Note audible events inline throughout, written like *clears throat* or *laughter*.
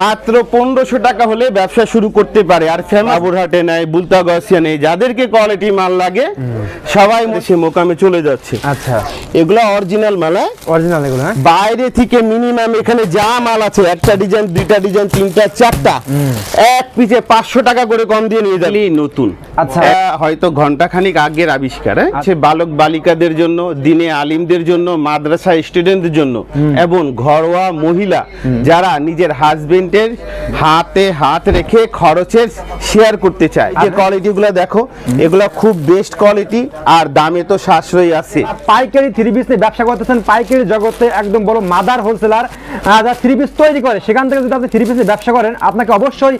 মাত্র পনেরোশো টাকা হলে ব্যবসা শুরু করতে পারে। আর ফেমাবুরহাটে নেয় বুলতা গসিয়া নেই। যাদেরকে কোয়ালিটি মাল লাগে সবাই সে মোকামে চলে যাচ্ছে। আচ্ছা। এগুলো অরিজিনাল মাল হ্যাঁ? অরিজিনাল এগুলো হ্যাঁ? বাইরে থেকে মিনিমাম এখানে যা মাল আছে একটা ডিজাইন দুইটা ডিজাইন তিনটা চারটা এক পিছে পাঁচশো টাকা করে কম দিয়ে নিয়ে যাবে। নতুন। আচ্ছা। হয়তো ঘণ্টা খানিক আগের আবিষ্কার হ্যাঁ? সে বালক বালিকাদের জন্য দিনে আলিমদের জন্য মাদ্রাসা স্টুডেন্টদের জন্য এবং ঘরোয়া মহিলা যারা নিজের হাজবেন্ডের হাতে হাত রেখে খরচের শেয়ার করতে চায়। যে কোয়ালিটি গুলো দেখো এগুলো খুব বেস্ট কোয়ালিটি আর দামে তো সাশ্রয়ী আছে। পাইকারি থ্রি পিস নিয়ে ব্যবসা করতেছেন পাইকারি জগতে একদম বড় মাদার হোলসেলার যারা থ্রি পিস তৈরি করে সেখান থেকে যদি আপনি থ্রি পিস ব্যবসা করেন আপনাকে অবশ্যই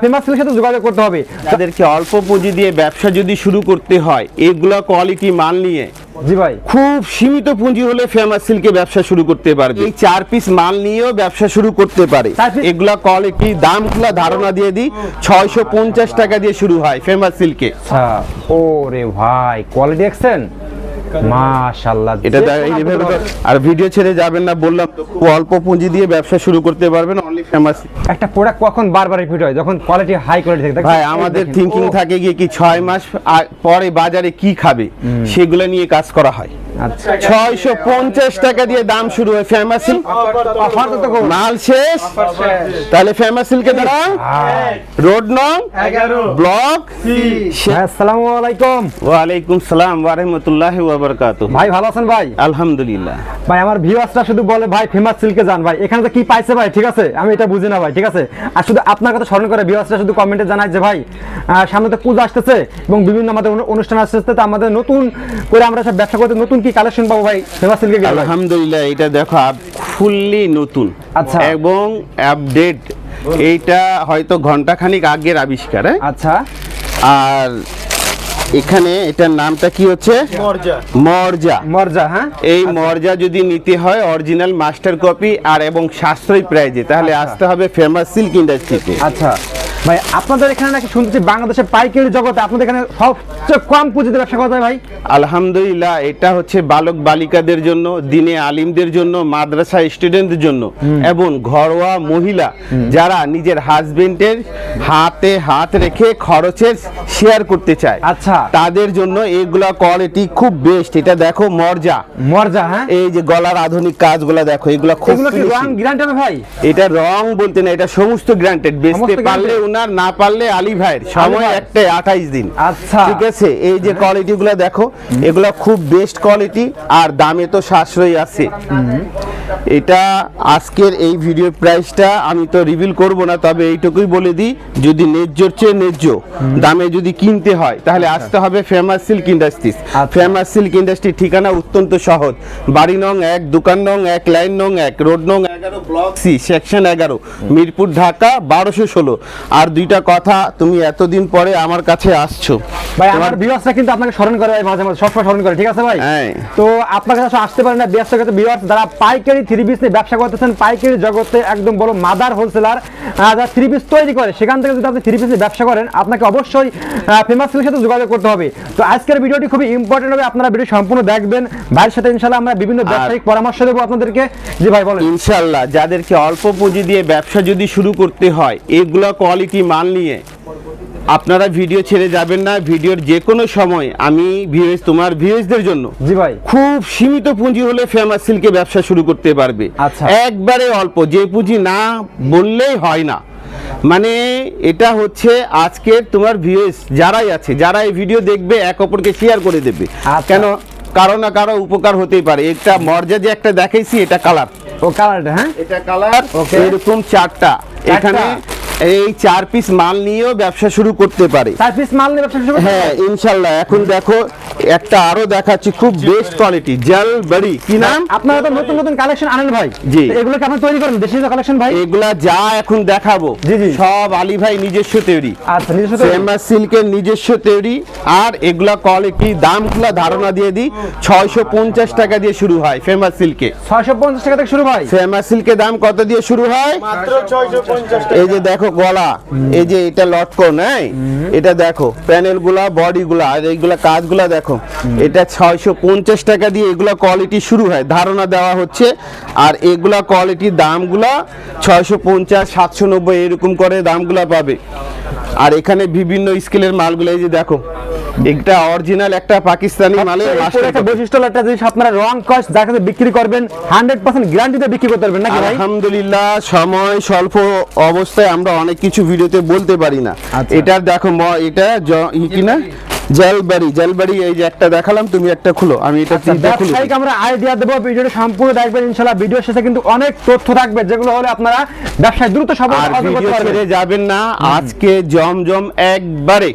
ফেমাস সিলের সাথে যোগাযোগ করতে হবে। তাদেরকে অল্প পুঁজি দিয়ে ব্যবসা যদি শুরু করতে হয় এগুলো কোয়ালিটি মাল নিয়ে জি ভাই। খুব সীমিত পুঁজি হলে ফেমাস সিল্কে ব্যবসা শুরু করতে পারবে। এই চার পিস মাল নিয়েও ব্যবসা শুরু করতে পারে? এগুলা কোয়ালিটি দামগুলা ধারণা দিয়ে দিই। ছয়শো পঞ্চাশ টাকা দিয়ে শুরু হয় ফেমাস সিল্কে। ও ওরে ভাই কোয়ালিটি দেখছেন? মাশাআল্লাহ এটা এইভাবে আর ভিডিও ছেড়ে যাবেন না বললাম তো খুব অল্প পুঁজি দিয়ে ব্যবসা শুরু করতে পারবেন অনলি ফেমাস একটা প্রোডাক্ট কখন বারবার রিপিট হয়? যখন কোয়ালিটি হাই কোয়ালিটি থাকে ভাই আমাদের থিঙ্কিং থাকে গিয়ে কি ছয় মাস আ- পরে বাজারে কি খাবে সেগুলো নিয়ে কাজ করা হয়। ছয়শো পঞ্চাশ টাকা দিয়ে দাম শুরু হয় মাল শেষ। তাহলে দাঁড়া রোড নং। ব্লক। ভাই আসসালামু আলাইকুম। ওয়ালাইকুম সালাম ওয়ারহমতুল্লাহ ওয়াবারকাত ভাই ভালো আছেন ভাই? আলহামদুলিল্লাহ। ভাই আমার ভিউয়ার্সরা শুধু বলে ভাই ফেমাস সিল্কে যান ভাই। এখানে তো কি পাইছে ভাই? ঠিক আছে? আমি এটা বুঝি না ভাই ঠিক আছে? আর শুধু আপনার কথা স্মরণ করে ভিউয়ার্সরা শুধু কমেন্টে জানায় যে ভাই সামনে তো পূজা আসতেছে এবং বিভিন্ন আমাদের অনুষ্ঠান আসতেছে। তো আমাদের নতুন করে আমরা সব ব্যবসা করতে নতুন কি কালেকশন পাবো ভাই? ফেমাস সিল্কে গেলে আলহামদুলিল্লাহ এটা দেখো ফুললি নতুন। আচ্ছা। এবং আপডেট এইটা হয়তো ঘন্টাখানিক আগের আবিষ্কার হ্যাঁ? আচ্ছা। আর এখানে এটার নামটা কি হচ্ছে? মর্জা। মর্জা। হ্যাঁ? এই মর্জা যদি নিতে হয় অরিজিনাল মাস্টার কপি আর এবং সাশ্রয়ী প্রাইজে তাহলে আসতে হবে ফেমাস সিল্ক ইন্ডাস্ট্রিতে আচ্ছা। ভাই আপনাদের এখানে নাকি শুনতেছি বাংলাদেশের পাইকারি জগতে আপনাদের এখানে সবচেয়ে কম পুঁজিতে ব্যবসা করা যায় ভাই? আলহামদুলিল্লাহ এটা হচ্ছে বালক বালিকাদের জন্য দিনে আলিমদের জন্য মাদ্রাসা স্টুডেন্টদের জন্য। এবং ঘরোয়া মহিলা যারা নিজের হাজবেন্ডের হাতে হাত রেখে খরচের শেয়ার করতে চায় আচ্ছা। তাদের জন্য এইগুলা কোয়ালিটি খুব বেস্ট এটা দেখো মর্জা। মর্জা হ্যাঁ? এই যে গলার আধুনিক কাজগুলা দেখো এগুলা খুব এগুলো রং finishing। ভাই? এটা রং বলতে না এটা সমস্ত গ্রান্টেড বেচতে পারলে উনার না পারলে আলী ভাইয়ের সময়। একটাই আঠাইশ দিন। আচ্ছা। ঠিক আছে? এই যে কোয়ালিটি গুলো দেখো এগুলা খুব বেস্ট কোয়ালিটি আর দামে তো সাশ্রয়ী আছে। এটা আজকের এই ভিডিও প্রাইসটা আমি তো রিভিল করব না তবে এইটুকুই বলে দিই যদি ন্যায্যর চেয়ে ন্যায্য দামে যদি কিনতে হয় তাহলে আসতে হবে ফেমাস সিল্ক ইন্ডাস্ট্রিজ আচ্ছা। ফেমাস সিল্ক ইন্ডাস্ট্রির ঠিকানা অত্যন্ত সহজ। বাড়ি নং এক দোকান নং এক লাইন নং এক রোড নং এগারো ব্লক সি সেকশন এগারো মিরপুর ঢাকা বারোশো ষোলো। আর দুইটা কথা তুমি এতদিন পরে আমার কাছে আসছো। ভাই আমার ভিউয়ার্সরা কিন্তু আপনাকে স্মরণ করে ভাই মাঝে মাঝে সবসময় স্মরণ করে ঠিক আছে ভাই? হ্যাঁ। তো আপনার কাছে আসতে পারেন না ব্যস্ত কাছে ভিউয়ার্স যারা পাইকারি থ্রি পিস নিয়ে ব্যবসা করতেছেন পাইকারি জগতে একদম বড় মাদার হোলসেলার যারা থ্রি পিস তৈরি করে সেখান থেকে যদি আপনি থ্রি পিস নিয়ে ব্যবসা করেন আপনাকে অবশ্যই ফেমাস সিলের সাথে যোগাযোগ করতে হবে। তো আজকের ভিডিওটি খুবই ইম্পর্টেন্ট হবে আপনারা ভিডিও সম্পূর্ণ দেখবেন। ভাইয়ের সাথে ইনশাল্লাহ আমরা বিভিন্ন ব্যবসায়িক পরামর্শ দেবো আপনাদেরকে। যে ভাই বলেন। ইনশাল্লাহ যাদেরকে অল্প পুঁজি দিয়ে ব্যবসা যদি শুরু করতে হয় এগুলা কোয়ালিটি মাল নিয়ে? আপনারা ভিডিও ছেড়ে যাবেন না ভিডিওর যে কোনো সময় আমি ভিউজ তোমার ভিউজদের জন্য জি ভাই। খুব সীমিত পুঁজি হলে ফেমাস সিল্কে ব্যবসা শুরু করতে পারবে। আচ্ছা। একবারে অল্প যে পুঁজি না বললেই হয় না। মানে এটা হচ্ছে আজকে তোমার ভিউজ যারাই আছে যারা এই ভিডিও দেখবে এক অপরকে শেয়ার করে দেবে। আচ্ছা। কেন? কারও না কারও উপকার হতেই পারে। এটা মর্যাদা যে একটা দেখাইছি এটা কালার ও কালারটা হ্যাঁ? এটা কালার. এরকম চারটা। এখানে এই চার পিস মাল নিয়েও ব্যবসা শুরু করতে পারে। চার পিস মাল নিয়ে ব্যবসা শুরু করতে হ্যাঁ ইনশাল্লাহ। এখন দেখো একটা আরও দেখাচ্ছি খুব বেস্ট কোয়ালিটি জেল বাড়ি। কি নাম? আপনারা তো নতুন নতুন কালেকশন আনেন ভাই। জি। এগুলো কি আপনি তৈরি করেন? দেশীয় কালেকশন ভাই? এগুলা যা এখন দেখাবো জি, জি। সব আলী ভাই নিজস্ব তৈরি। আচ্ছা নিজস্ব তৈরি? ফেমাস সিল্কের নিজস্ব তৈরি। আর এগুলা কোয়ালিটি দামগুলা ধারণা দিয়ে দিই ছয়শো পঞ্চাশ টাকা দিয়ে শুরু হয় ফেমাস সিল্কে ছয়শো পঞ্চাশ টাকা থেকে শুরু হয়? ফেমাস সিল্কের দাম কত দিয়ে শুরু হয়? মাত্র ছয়শো পঞ্চাশ এই যে দেখো গলা। এই যে এটা লটকন হ্যাঁ এটা দেখো প্যানেলগুলা বডি গুলা আর এইগুলা কাজগুলা দেখো। এটা ছয়শো পঞ্চাশ টাকা দিয়ে এগুলা কোয়ালিটি শুরু হয়। ধারণা দেওয়া হচ্ছে আর এগুলা কোয়ালিটির দামগুলা ছয়শো পঞ্চাশ সাতশো নব্বই এরকম করে দামগুলা পাবে। আর এখানে বিভিন্ন স্কেলের মালগুলো এই যে দেখো এটা অরিজিনাল একটা পাকিস্তানি মালের একটা বৈশিষ্ট্য একটা জিনিস আপনারা রং কস যার কাছে বিক্রি করবেন হান্ড্রেড পার্সেন্ট গ্যারান্টিতে বিক্রি করতে পারবেন নাকি ভাই? আলহামদুলিল্লাহ সময় স্বল্প অবস্থায় আমরা অনেক কিছু ভিডিওতে বলতে পারি না। এটা এটার দেখো ম- এটা কি কিনা জলবাড়ি জলবাড়ি এই যে একটা দেখালাম তুমি একটা খুলো আমি এটা তিনটা খুলে আচ্ছা, ব্যবসায়িক আমরা আইডিয়া দেবো ভিডিওটা সম্পূর্ণ দেখবেন ইনশাল্লাহ ভিডিও শেষে কিন্তু অনেক তথ্য থাকবে যেগুলো হলে আপনারা ব্যবসায় দ্রুত সফল করতে ভিডিও পারবেন। ছেড়ে যাবেন না আজকে জমজম একবারে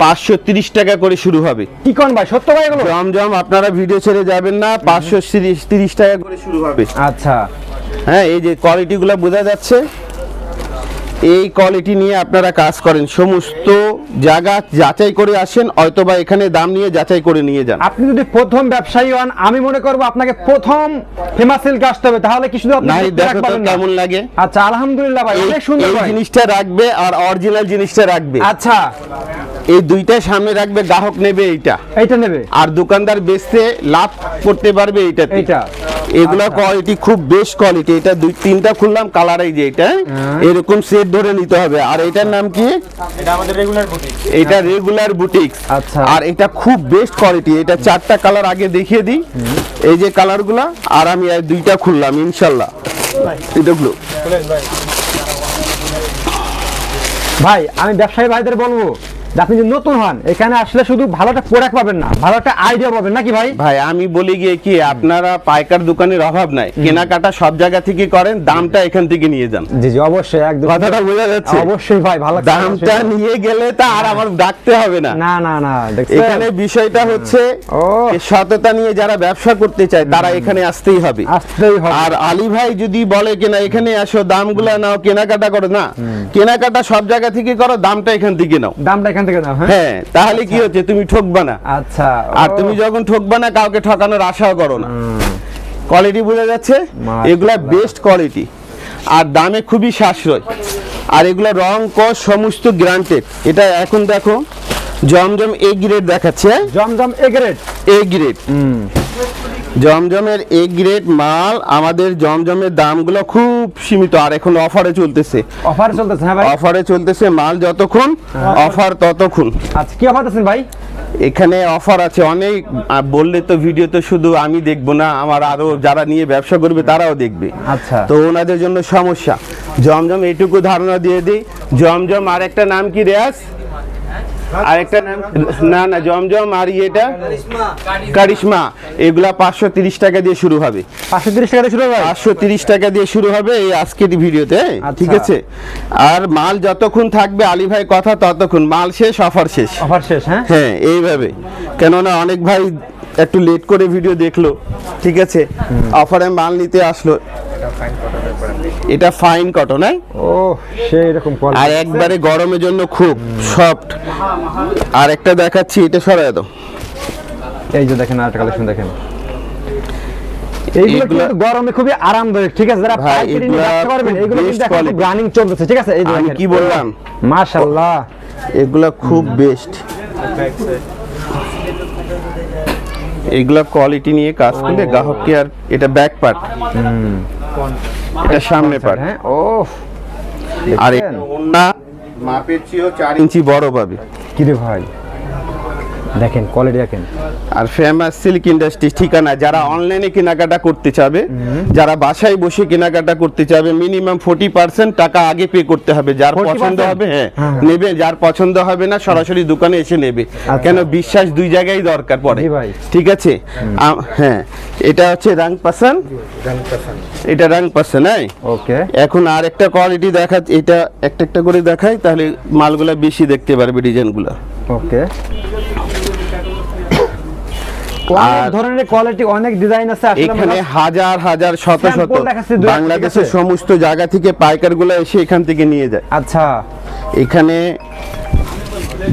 পাঁচশো তিরিশ টাকা করে শুরু হবে। কি কোন ভাই সত্য ভাই এগুলো? জমজম আপনারা ভিডিও ছেড়ে যাবেন না পাঁচশো তিরিশ টাকা করে শুরু হবে। আচ্ছা। হ্যাঁ এই যে কোয়ালিটিগুলো বোঝা যাচ্ছে। এই কোয়ালিটি নিয়ে আপনারা কাজ করেন। সমস্ত জায়গা যাচাই করে আসেন হয়তোবা এখানে দাম নিয়ে যাচাই করে নিয়ে যান। আপনি যদি প্রথম ব্যবসায়ী হন আমি মনে করব আপনাকে প্রথম ফেমাস সিল্ক আসতে হবে। তাহলে কি শুধু আপনি নাই দেখো তো কেমন লাগে। আচ্ছা আলহামদুলিল্লাহ ভাই অনেক সুন্দর এই জিনিসটা রাখবে আর অরিজিনাল জিনিসটা রাখবে। আচ্ছা। এই দুইটা সামনে রাখবে গ্রাহক নেবে এইটা। এইটা নেবে? আর দোকানদার বেচতে লাভ করতে পারবে এইটা এইটা। এগুলা কোয়ালিটি খুব বেস্ট কোয়ালিটি এটা দুই তিনটা খুললাম কালার এই যে এটা এরকম সেট ধরে নিতে হবে। আর এটার নাম কি? এটা আমাদের রেগুলার বুটিক এটা রেগুলার বুটিক্স আচ্ছা। আর এটা খুব বেস্ট কোয়ালিটি এটা চারটা কালার আগে দেখিয়ে দিই। এই যে কালারগুলা আর আমি আর দুইটা খুললাম ইনশাল্লাহ। এটা খুলো ভাই আমি ব্যবসায়ী ভাইদের বলব যে আপনি যদি নতুন হন এখানে আসলে শুধু ভালো একটা প্রোডাক্ট পাবেন না ভালো একটা আইডিয়া পাবেন নাকি ভাই? ভাই আমি বলি গিয়ে কি আপনারা পাইকার দোকানের অভাব নাই। কেনাকাটা সব জায়গা থেকে করেন দামটা এখান থেকে নিয়ে যান। জি জি অবশ্যই একদম। কথাটা বোঝা যাচ্ছে? অবশ্যই ভাই ভালো দামটা নিয়ে গেলে তা আর আমার ডাকতে হবে না। না না না এখানে বিষয়টা হচ্ছে। সততা নিয়ে যারা ব্যবসা করতে চায় তারা এখানে আসতেই হবে। আসতেই হবে। আর আলী ভাই যদি বলে কিনা এখানে আসো দামগুলা নাও কেনাকাটা করো না। কেনাকাটা সব জায়গা থেকে করো দামটা এখান থেকে নাও। দামটা এখান থেকে দাও হ্যাঁ? হ্যাঁ তাহলে কি হচ্ছে? তুমি ঠকবা না। আচ্ছা আর তুমি যখন ঠকবা না কাউকে ঠকানোর আশাও করো না। কোয়ালিটি বোঝা যাচ্ছে? এগুলা বেস্ট কোয়ালিটি আর দামে খুবই সাশ্রয়। আর এগুলো রং কস সমস্ত গ্রান্টেড এটা এখন দেখো জমজম এ গ্রেড দেখাচ্ছে জমজম এগ্রেড এ গ্রেড জমজমের এ গ্রেড মাল আমাদের জমজমের দামগুলো খুব সীমিত আর এখন অফারে চলতেছে। অফার চলতেছে হ্যাঁ ভাই। অফারে চলতেছে মাল যতক্ষণ অফার ততক্ষণ। আচ্ছা কি অফার দিচ্ছেন ভাই? এখানে অফার আছে অনেক বললে তো ভিডিও তো শুধু আমি দেখব না আমার আরও যারা নিয়ে ব্যবসা করবে তারাও দেখবে। আচ্ছা। তো ওনাদের জন্য সমস্যা। জমজম এইটুকু ধারণা দিয়ে দিই। জমজম আর একটা নাম কি রেয়াজ? আরেকটা নাম না না জমজম আর ইয়েটা কারিশমা। এগুলা পাঁচশো তিরিশ টাকা দিয়ে শুরু হবে। পাঁচশো তিরিশ টাকা দিয়ে শুরু হবে? পাঁচশো তিরিশ টাকা দিয়ে শুরু হবে এই আজকের ভিডিওতে আচ্ছা। ঠিক আছে? আর মাল যতক্ষণ থাকবে আলী ভাই কথা ততক্ষণ। মাল শেষ অফার শেষ? অফার শেষ হ্যাঁ? হ্যাঁ এইভাবে। কেননা অনেক ভাই একটু লেট করে ভিডিও দেখল ঠিক আছে? অফারে মাল নিতে আসলো। এটা ফাইন কটন হ্যাঁ? ও সেই রকম আর একবারে গরমের জন্য খুব সফট। আর একটা দেখাচ্ছি এটা সরাই দাও। এই যে দেখেন আরেকটা কালেকশন দেখেন। এইগুলো কিন্তু গরমে খুবই আরামদায়ক ঠিক আছে? যারা পাইকারি নিয়ে এগুলা ব্যবসা এগুলো কিন্তু এখন রানিং চলতেছে ঠিক আছে? এই দেখেন। কি বললাম? মাশাআল্লাহ। এগুলা খুব বেস্ট এগুলা কোয়ালিটি নিয়ে কাজ করলে গ্রাহককে আর এটা ব্যাক পার্ট এটা সামনে পার্ট হ্যাঁ ও আর? ওন্না মাপের চেয়েও চার ইঞ্চি বড় পাবে। কিরে ভাই? দেখেন কোয়ালিটি দেখেন। আর ফেমাস সিল্ক ইন্ডাস্ট্রি ঠিকানা যারা অনলাইনে কেনাকাটা করতে চাবে যারা বাসায় বসে কেনাকাটা করতে চাবে মিনিমাম ফোর্টি পার্সেন্ট টাকা আগে পে করতে হবে। যার পছন্দ হবে হ্যাঁ হ্যাঁ। নেবে যার পছন্দ হবে না সরাসরি দোকানে এসে নেবে। কেন? বিশ্বাস দুই জায়গায় দরকার পড়ে। ঠিক আছে? হ্যাঁ এটা হচ্ছে রাং পাসান এটা রাং পাসান হ্যাঁ ওকে এখন আর একটা কোয়ালিটি দেখা এটা একটা একটা করে দেখাই তাহলে মালগুলা বেশি দেখতে পারবে ডিজাইনগুলো ওকে অনেক ধরনের কোয়ালিটি অনেক ডিজাইন আছে এখানে হাজার হাজার শত শত। Sample দেখাচ্ছি দু একটা, বাংলাদেশের সমস্ত জায়গা থেকে এসে এখান থেকে নিয়ে যায়। আচ্ছা। এখানে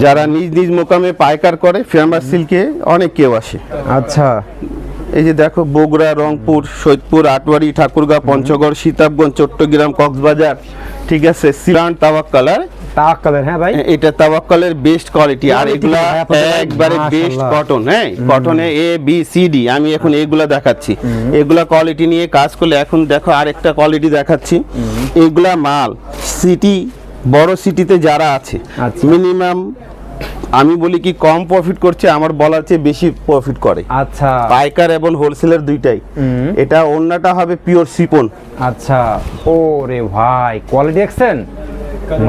যারা নিজ নিজ মোকামে পাইকার করে ফেমাস সিল্কে অনেক কেউ আসে। আচ্ছা। এই যে দেখো বগুড়া রংপুর সৈয়দপুর আটওয়ারি ঠাকুরগাঁও পঞ্চগড় সীতাবগঞ্জ চট্টগ্রাম কক্সবাজার ঠিক আছে সিলান তাবাক কালার তাওয়াক্কালের হ্যাঁ ভাই। এটা তাওয়াক্কালের বেস্ট কোয়ালিটি আর এগুলা একবারে বেস্ট কটন হ্যাঁ? কটনে এ বি সি ডি আমি এখন এগুলা দেখাচ্ছি। এগুলা কোয়ালিটি নিয়ে কাজ করলে এখন দেখো আরেকটা কোয়ালিটি দেখাচ্ছি। এগুলা মাল সিটি বড় সিটিতে যারা আছে আচ্ছা। মিনিমাম আমি বলি কি কম প্রফিট করছে আমার বলার চেয়ে বেশি প্রফিট করে। আচ্ছা। পাইকার এবং হোলসেলের দুইটাই। এটা অন্যটা হবে পিওর সিপন আচ্ছা। ও রে ভাই কোয়ালিটি দেখছেন?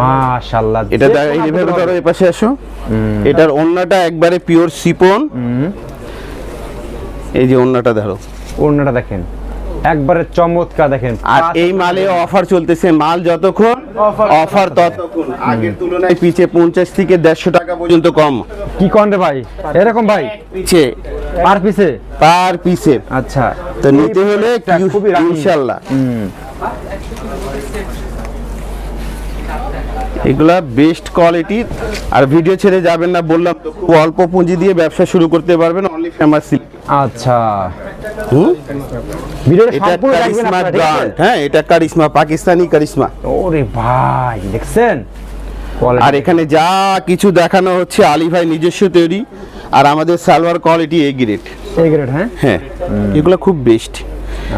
মাশাআল্লাহ এটা এইভাবে ধরো এই পাশে আসো এটার অন্যটা একবারে পিওর সিপন এই যে অন্যটা ধরো ওড়নাটা দেখেন। একবারে চমৎকার দেখেন। আর এই মালে অফার চলতেছে মাল যতক্ষণ অফার ততক্ষণ আগের তুলনায় পিছে পঞ্চাশ থেকে দেড়শো টাকা পর্যন্ত কম। কি কন রে ভাই? এরকম ভাই? পিছে। পার পিসে পার পিছে। আচ্ছা। তো নিতে হলে খুবই রানিং। ইনশাল্লাহ। এগুলা বেস্ট কোয়ালিটি আর ভিডিও ছেড়ে যাবেন না বললাম অল্প পুঁজি দিয়ে ব্যবসা শুরু করতে পারবেন। অনলি ফেমাস আচ্ছা। হ্যাঁ এটা কারিশমা পাকিস্তানি কারিশমা। ওরে ভাই দেখছেন? আর এখানে যা কিছু দেখানো হচ্ছে আলী ভাই নিজস্ব তৈরি আর আমাদের সালোয়ার কোয়ালিটি এ গ্রেড এই গ্রেড হ্যাঁ হ্যাঁ এগুলো খুব বেস্ট।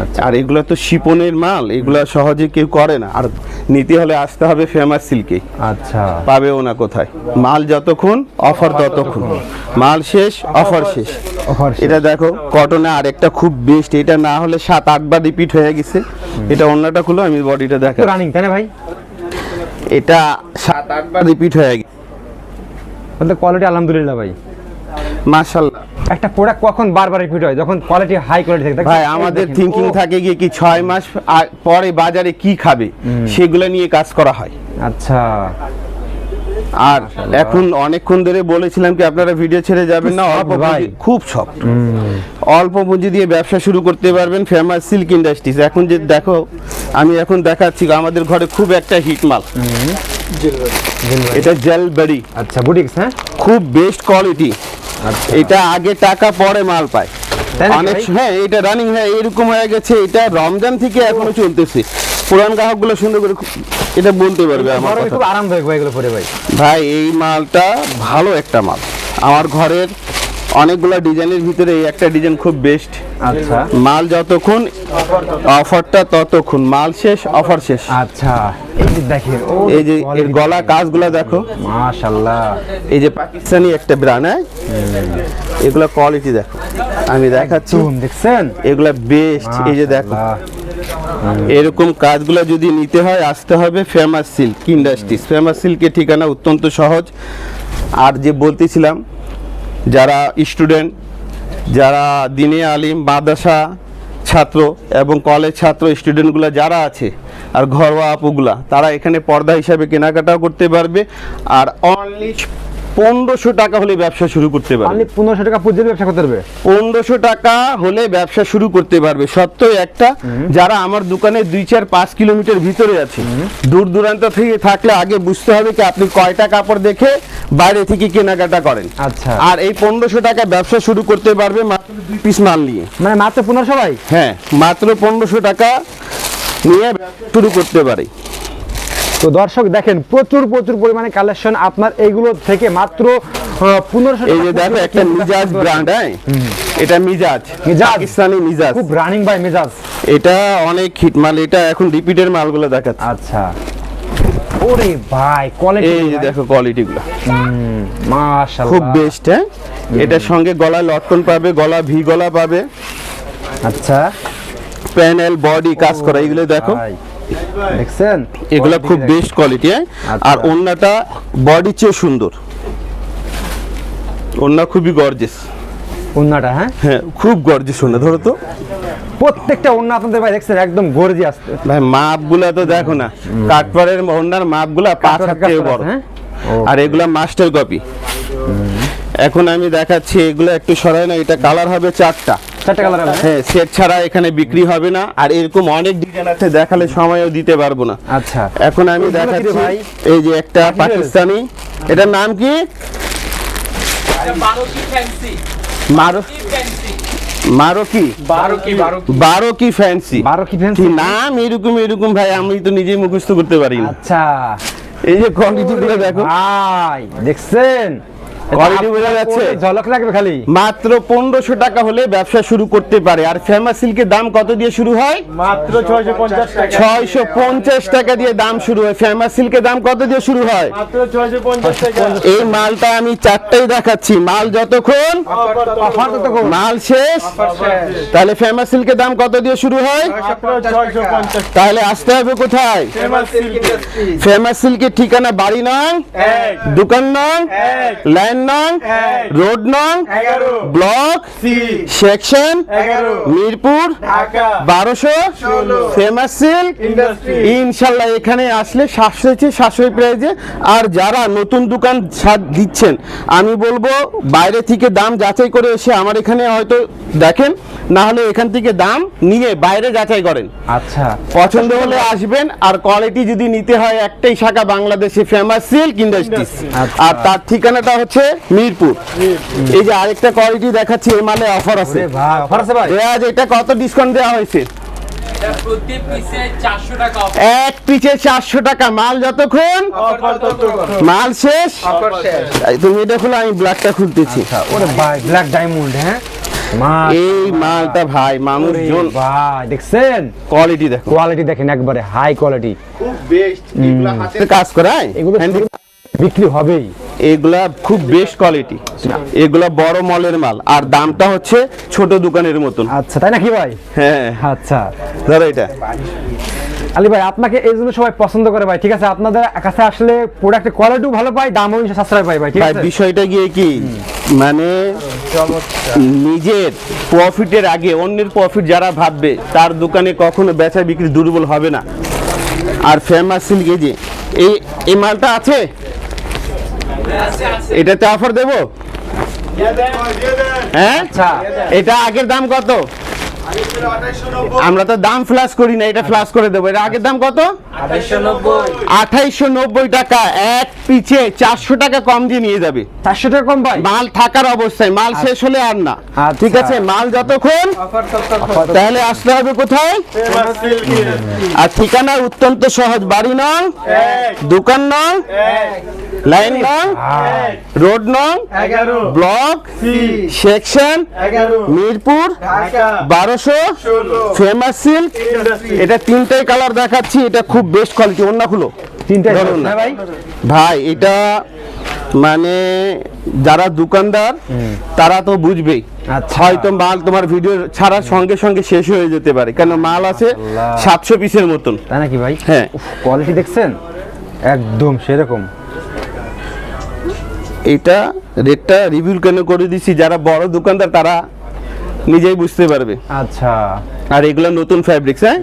আচ্ছা। আর এগুলো তো শিপনের মাল এগুলো সহজে কেউ করে না। আর নিতে হলে আসতে হবে ফেমাস সিল্কে। আচ্ছা। পাবেও না কোথায়। মাল যতক্ষণ অফার ততক্ষণ। মাল শেষ অফার শেষ। অফার এটা দেখো কটনে আরেকটা খুব বেস্ট। এটা না হলে সাত আটবার রিপিট হয়ে গেছে। এটা অন্যটা খুলো আমি বডিটা দেখা রানিং তাই না ভাই? এটা সাত আটবার রিপিট হয়ে গেছে। কোয়ালিটি আলহামদুলিল্লাহ ভাই। মাশাল্লাহ। একটা প্রোডাক্ট কখন বারবার রিপিট হয়? যখন কোয়ালিটি হাই কোয়ালিটি থাকে ভাই আমাদের ও, থাকে গিয়ে কি ছয় মাস পরে বাজারে কি খাবে? সেগুলো নিয়ে কাজ করা হয়। আচ্ছা। আর এখন অনেকক্ষণ ধরে বলেছিলাম কি আপনারা ভিডিও ছেড়ে যাবেন না? অল্প ভাই। খুব সফট অল্প পুঁজি দিয়ে ব্যবসা শুরু করতে পারবেন ফেমাস সিল্ক ইন্ডাস্ট্রিজ এখন যে দেখো আমি এখন দেখাচ্ছি আমাদের ঘরে খুব একটা হিট মাল। এটা জেল জেলবেরি আচ্ছা বুটিক্স হ্যাঁ? খুব বেস্ট কোয়ালিটি এটা আগে টাকা পরে মাল পায়। অনেক হ্যাঁ এটা রানিং হ্যাঁ এরকম হয়ে গেছে এটা রমজান থেকে এখনও চলতেছে। পুরান গ্রাহকগুলো সুন্দর করে এটা বলতে পারবে আমার খুব আরামদায়ক ভাই। ভাই এই মালটা ভালো একটা মাল। আমার ঘরের অনেকগুলো ডিজাইনের ভিতরে এই একটা ডিজাইন খুব বেস্ট আচ্ছা। মাল যতক্ষণ অফারটা ততক্ষণ মাল শেষ অফার শেষ। আচ্ছা এই যে দেখেন এই যে এর গলা কাজগুলো দেখো। মাশাআল্লাহ এই যে পাকিস্তানি একটা ব্র্যান্ড এগুলো কোয়ালিটি দেখো। আমি দেখাচ্ছি। দেখছেন? এগুলা বেস্ট এই যে দেখো। এরকম কাজগুলো যদি নিতে হয় আসতে হবে ফেমাস সিল্ক ইন্ডাস্ট্রিজ ফেমাস সিল্কের ঠিকানা অত্যন্ত সহজ। আর যে বলতেছিলাম যারা স্টুডেন্ট, যারা দিনে আলিম, মাদ্রাসা ছাত্র এবং কলেজ ছাত্র স্টুডেন্টগুলো যারা আছে আর ঘরোয়া আপুগুলা, তারা এখানে পর্দা হিসাবে কেনাকাটাও করতে পারবে আর অনলি পনেরোশো টাকা হলে ব্যবসা শুরু করতে পারবে। আপনি পনেরোশো টাকা পর্যন্ত ব্যবসা করতে পারবে। পনেরোশো টাকা হলে ব্যবসা শুরু করতে পারবে। সত্যই একটা যারা আমার দোকানে দুই চার পাঁচ কিলোমিটার ভিতরে আছে দূর দূরান্ত থেকে থাকলে আগে বুঝতে হবে কি আপনি কয়টা কাপড় দেখে বাইরে থেকে কেনাকাটা করেন। আচ্ছা। আর এই পনেরোশো টাকা ব্যবসা শুরু করতে পারবে মাত্র দুই পিস মাল নিয়ে। মানে মাত্র পনেরোশো ভাই? হ্যাঁ মাত্র পনেরোশো টাকা নিয়ে ব্যবসা শুরু করতে পারে। তো দর্শক দেখেন প্রচুর প্রচুর পরিমাণে কালেকশন আপনার এইগুলো থেকে মাত্র পনেরোশো এই যে দেখো একটা মিজাজ ব্র্যান্ড হ্যাঁ? এটা মিজাজ মিজাজ। পাকিস্তানি মিজাজ। খুব রানিং বাই মেজাজ। এটা অনেক হিট মাল এটা এখন রিপিটের মালগুলো দেখাচ্ছে। আচ্ছা। ওরে ভাই কোয়ালিটি এই যে দেখো কোয়ালিটি গুলো মাশাআল্লাহ। খুব বেস্ট হ্যাঁ? এটার সঙ্গে গলায় লটকন পাবে গলা ভি গলা পাবে। আচ্ছা। প্যানেল বডি কাজ করা এগুলো দেখো। ভাই, দেখছেন? এগুলো খুব বেস্ট কোয়ালিটি হ্যাঁ? আচ্ছা। আর ওন্নাটা বডি চেয়ে সুন্দর। ওন্না খুবই গর্জেস ওন্নাটা হ্যাঁ? হ্যাঁ খুব গর্জেস ওন্না ধরো তো। প্রত্যেকটা ওন্না আপনাদের ভাই দেখছেন একদম গর্জিয়াস ভাই মাপগুলা তো দেখো না। কাঠপাড়ের ওন্নার মাপগুলা পাঁচ হাত থেকে বড়। হ্যাঁ? আর এগুলা মাস্টার কপি এখন আমি দেখাচ্ছি এগুলো একটু সরাই না এটা কালার হবে চারটা। চারটা কালার হ্যাঁ সেট ছাড়া এখানে বিক্রি হবে না। আর এরকম অনেক ডিজাইন আছে দেখালে সময়ও দিতে পারব না। আচ্ছা। এখন আমি এগুলো কি রে দেখাচ্ছি ভাই? এই যে একটা পাকিস্তানি। এটার নাম কি? মারুতি ফ্যান্সি মারো কি বারো কি বারো কি বারো কি ফ্যান্সি বারো কি ফ্যান্সি নাম এরকম এরকম ভাই আমি তো নিজেই মুখস্থ করতে পারি না। আচ্ছা। এই যে কোয়ালিটি গুলো দেখো। ভাই দেখছেন? Quality বোঝা যাচ্ছে? ঝলক লাগবে খালি। মাত্র পনেরোশো টাকা হলে ব্যবসা শুরু করতে পারে। আর ফেমাস সিল্কের দাম কত দিয়ে শুরু হয়? মাত্র টাকা। দিয়ে দাম শুরু হয়। ফেমাস সিল্কের দাম কত দিয়ে শুরু হয়? মাত্র টাকা। এই মালটা আমি চারটাই দেখাচ্ছি। মাল যতক্ষণ অফার মাল শেষ তাহলে ফেমাস সিল্কের দাম কত দিয়ে শুরু হয়? তাহলে আসতে হবে কোথায়? ফেমাস সিল্কের ঠিকানা বাড়ি নং এক। দোকান নং এক। লাইন নং রোড নং ব্লক সেকশন মিরপুর বারোশো ফেমাস সিল্ক। ইনশাল্লাহ এখানে আসলে সাশ্রয়ছে সাশ্রয় প্রাইজে। আর যারা নতুন দোকান দিচ্ছেন আমি বলব বাইরে থেকে দাম যাচাই করে এসে আমার এখানে হয়তো দেখেন না হলে এখান থেকে দাম নিয়ে বাইরে যাচাই করেন। আচ্ছা। পছন্দ হলে আসবেন আর কোয়ালিটি যদি নিতে হয় একটাই শাখা বাংলাদেশে ফেমাস সিল্ক ইন্ডাস্ট্রিজ। আর তার ঠিকানাটা হচ্ছে মিরপুর। এই যে আরেকটা কোয়ালিটি দেখাচ্ছি এই মালে অফার আছে। অফার আছে ভাই? রেয়াজ এটা কত ডিসকাউন্ট দেওয়া হয়েছে? এটা প্রতি পিসে চারশো টাকা off। এক পিছে চারশো টাকা। মাল যতক্ষণ? মাল শেষ? অফার শেষ। এই তুমি এটা খুলো আমি ব্ল্যাকটা খুলতেছি। ব্ল্যাক ডায়মন্ড হ্যাঁ? এই মালটা ভাই মানুষজন ভাই দেখছেন? কোয়ালিটি দেখো। কোয়ালিটি দেখেন একবারে হাই কোয়ালিটি খুব বেস্ট এগুলা হাতে কাজ করায় এগুলো বিক্রি হবেই। এগুলা খুব বেস্ট কোয়ালিটি এগুলা বড় মলের মাল। আর দামটা হচ্ছে ছোট দোকানের মতন। আচ্ছা তাই নাকি ভাই? হ্যাঁ। আচ্ছা। ধরো এটা। আলী ভাই আপনাকে এই জন্য সবাই পছন্দ করে ভাই ঠিক আছে? আপনাদের কাছে আসলে প্রোডাক্টের কোয়ালিটিও ভালো পাই দামও সাশ্রয় পাই ভাই ঠিক ভাই আছে? বিষয়টা গিয়ে কি? মানে নিজের প্রফিটের আগে অন্যের প্রফিট যারা ভাববে তার দোকানে কখনো বেচা বিক্রি দুর্বল হবে না। আর ফেমাস সিল্ক এই যে এই এই মালটা আছে? এটাতে অফার দেবো? হ্যাঁ? আচ্ছা। এটা আগের দাম কত? আমরা তো দাম ফ্লাশ করি না এটা ফ্লাশ করে দেবো। এটা আগের দাম কত? আঠাইশো নব্বই টাকা এক পিছে চারশো টাকা কম দিয়ে নিয়ে যাবে। চারশো টাকা কম ভাই? মাল থাকার অবস্থায় মাল শেষ হলে আর না। আচ্ছা। ঠিক আছে মাল যতক্ষণ তাহলে আসতে হবে কোথায়? আর ঠিকানা অত্যন্ত সহজ বাড়ি নং দোকান নং লাইন নং রোড নং ব্লক সেকশন মিরপুর বারোশো ফেমাস সিল্ক এটা তিনটাই কালার দেখাচ্ছি এটা খুব বেস্ট কোয়ালিটি অন্য খুলো। তিনটে ভাই। ভাই এটা মানে যারা দোকানদার তারা তো বুঝবেই। আচ্ছা। হয়তো মাল তোমার ভিডিও ছাড়ার সঙ্গে সঙ্গে শেষ হয়ে যেতে পারে। কেন মাল আছে সাতশো পিসের মতন। তাই নাকি ভাই? হ্যাঁ। কোয়ালিটি দেখছেন? একদম সেরকম। এটা রেটটা রিভিউ কেন করে দিছি? যারা বড় দোকানদার তারা নিজেই বুঝতে পারবে। আচ্ছা। আর এগুলো নতুন ফ্যাব্রিক্স হ্যাঁ?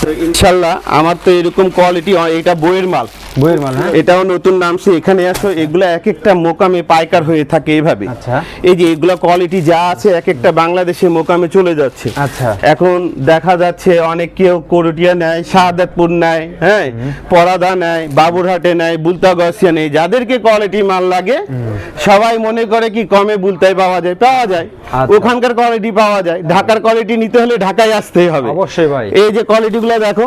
তো ইনশাল্লাহ আমার তো এরকম কোয়ালিটি এটা বইয়ের মাল। বইয়ের মাল হ্যাঁ? এটাও নতুন নামছে এখানে আসো এগুলো এক একটা মোকামে পাইকার হয়ে থাকে এইভাবে আচ্ছা। এই যে এগুলো কোয়ালিটি যা আছে এক একটা বাংলাদেশে মোকামে চলে যাচ্ছে। আচ্ছা। এখন দেখা যাচ্ছে অনেক কেউ করটিয়া নেয় শাহাদাতপুর নেয় হ্যাঁ? পরাদা নেয় বাবুরহাটে নেয় বুলতা গসিয়া নেয় যাদেরকে কোয়ালিটি মাল লাগে সবাই মনে করে কি কমে বুলতায় পাওয়া যায় পাওয়া যায়। আচ্ছা। ওখানকার কোয়ালিটি পাওয়া যায়। ঢাকার কোয়ালিটি নিতে হলে ঢাকায় আসতেই হবে। অবশ্যই ভাই। এই যে কোয়ালিটিগুলো দেখো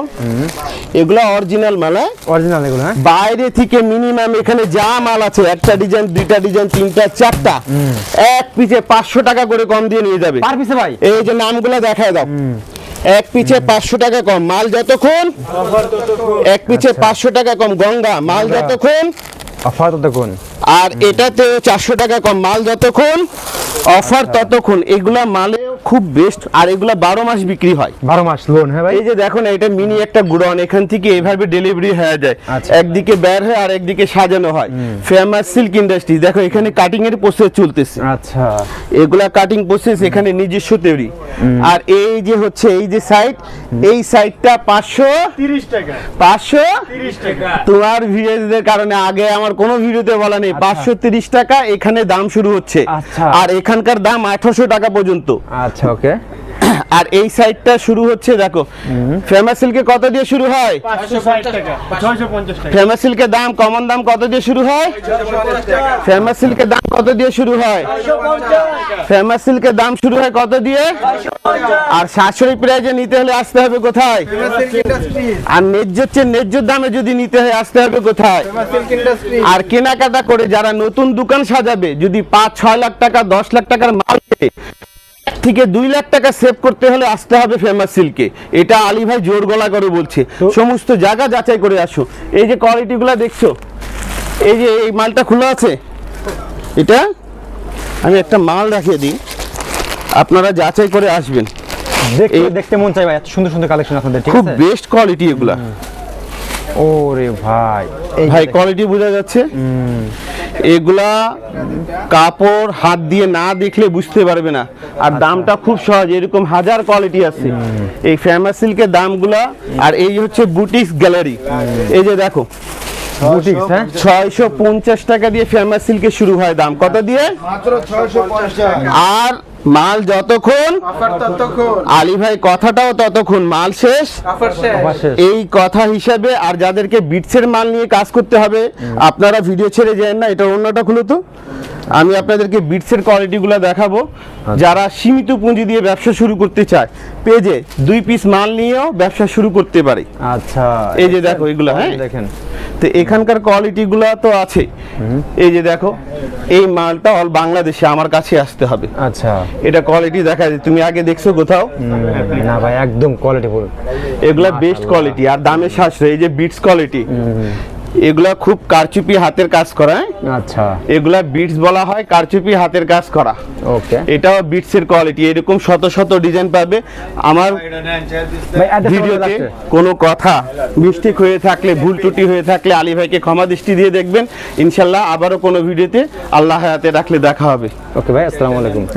এগুলো অরিজিনাল মাল? অরিজিনাল এগুলো হ্যাঁ? বাইরে থেকে মিনিমাম এখানে যা মাল আছে একটা ডিজাইন দুইটা ডিজাইন তিনটা চারটা এক পিছে পাঁচশো টাকা করে কম দিয়ে নিয়ে যাবে। পার পিছে ভাই? এই যে নামগুলো দেখায় দাও। এক পিছে পাঁচশো টাকা কম মাল যতক্ষণ? এক পিছে পাঁচশো টাকা কম গঙ্গা মাল যতক্ষণ? অফার তো দেখুন আর এটাতে চারশো টাকা কম। মাল যতক্ষণ অফার ততক্ষণ। এগুলা মালে খুব বেস্ট আর এগুলা বারো মাস বিক্রি হয়। বারো মাস লোন হ্যাঁ ভাই? এই যে দেখো না এটা মিনি একটা গুডাউন এখান থেকে এভাবে ডেলিভারি হয়ে যায়। আচ্ছা। একদিকে বের হয় আর একদিকে সাজানো হয়। ফেমাস সিল্ক ইন্ডাস্ট্রি দেখো এখানে কাটিং এর প্রসেস চলতেছে। আচ্ছা। এগুলা কাটিং প্রসেস এখানে নিজস্ব তৈরি আর এই যে হচ্ছে এই যে সাইড এই সাইডটা পাঁচশো তিরিশ টাকা। পাঁচশো তিরিশ টাকা। তোমার ভিডিওদের কারণে। আগে আমার কোনো ভিডিওতে বলা নেই। পাঁচশো তিরিশ টাকা এখানে দাম শুরু হচ্ছে। আচ্ছা। আর এখানকার দাম আঠারোশো টাকা পর্যন্ত। আচ্ছা ওকে। *clears throat* আর এই সাইডটা শুরু হচ্ছে দেখো। ফেমাস সিল্কে কত দিয়ে শুরু হয়? পাঁচশো ষাট টাকা। ছয়শো পঞ্চাশ টাকা। ফেমাস সিল্কের দাম কমন দাম কত দিয়ে শুরু হয়? ফেমাস সিল্কের দাম কত দিয়ে শুরু হয়? ফেমাস সিল্কের দাম শুরু হয় কত দিয়ে? আর সাতশোরি প্রাইজে নিতে হলে আসতে হবে কোথায়? আর ন্যায্য চেয়ে ন্যায্য দামে যদি নিতে হয় আসতে হবে কোথায়? আর কেনাকাটা করে যারা নতুন দোকান সাজাবে যদি পাঁচ ছয় লাখ টাকা দশ লাখ টাকার মাল থেকে দুই লাখ টাকা সেভ করতে হলে আসতে হবে ফেমাস সিল্কে এটা আলী ভাই জোর গলা করে বলছে। সমস্ত জায়গা যাচাই করে আসো। এই যে কোয়ালিটিগুলো দেখছ? এই যে এই মালটা খোলা আছে? এটা? আমি একটা মাল রাখিয়ে দিই। আপনারা যাচাই করে আসবেন। দেখতে মন চাই ভাই এত সুন্দর সুন্দর কালেকশন আপনাদের ঠিক আছে? খুব বেস্ট কোয়ালিটি এগুলা ওরে ভাই। ভাই কোয়ালিটি বোঝা যাচ্ছে? এগুলা কাপড় হাত দিয়ে না দেখলে বুঝতে পারবে না। আর দামটা খুব সহজ এরকম হাজার কোয়ালিটি আছে। এই ফেমাস সিল্কের দামগুলা আর এই হচ্ছে বুটিক্স গ্যালারি এই যে দেখো বুটিক্স হ্যাঁ? ছয়শো পঞ্চাশ টাকা দিয়ে ফেমাস সিল্কে শুরু হয় দাম। কত দিয়ে? মাত্র ছয়শো পঞ্চাশ আর মাল যতক্ষণ? আলী ভাই কথাটাও ততক্ষণ। মাল শেষ। এই কথা হিসাবে আর যাদেরকে বিটসের মাল নিয়ে কাজ করতে হবে আপনারা ভিডিও ছেড়ে যায় না এটা অন্যটা খুলো তো। আমি আপনাদেরকে বিটসের কোয়ালিটিগুলো দেখাবো। যারা সীমিত পুঁজি দিয়ে ব্যবসা শুরু করতে চায় পেজে দুই পিস মাল নিয়েও ব্যবসা শুরু করতে পারে। আচ্ছা। এই যে দেখো এগুলো হ্যাঁ? দেখেন। তো এখানকার কোয়ালিটিগুলো তো আছে। এই যে দেখো এই মালটা অল বাংলাদেশে আমার কাছে আসতে হবে। আচ্ছা। এটা কোয়ালিটি দেখা যায়। তুমি আগে দেখছ কোথাও? না ভাই একদম কোয়ালিটি এগুলা বেস্ট কোয়ালিটি আর দামে সাশ্রয় এই যে বিটস কোয়ালিটি এগুলা খুব কারচুপি হাতের কাজ করা হ্যাঁ? আচ্ছা। এগুলা বিটস বলা হয় কারচুপি হাতের কাজ করা। ওকে এটাও বিটসের কোয়ালিটি এরকম শত শত ডিজাইন পাবে। আমার ভিডিওতে কোনো কথা মিস্টেক হয়ে থাকলে ভুল ত্রুটি হয়ে থাকলে আলী ভাইকে ক্ষমা দৃষ্টি দিয়ে দেখবেন। ইনশাল্লাহ আবারও কোনো ভিডিওতে আল্লাহ হাতে রাখলে দেখা হবে। ওকে ভাই আসসালামু আলাইকুম।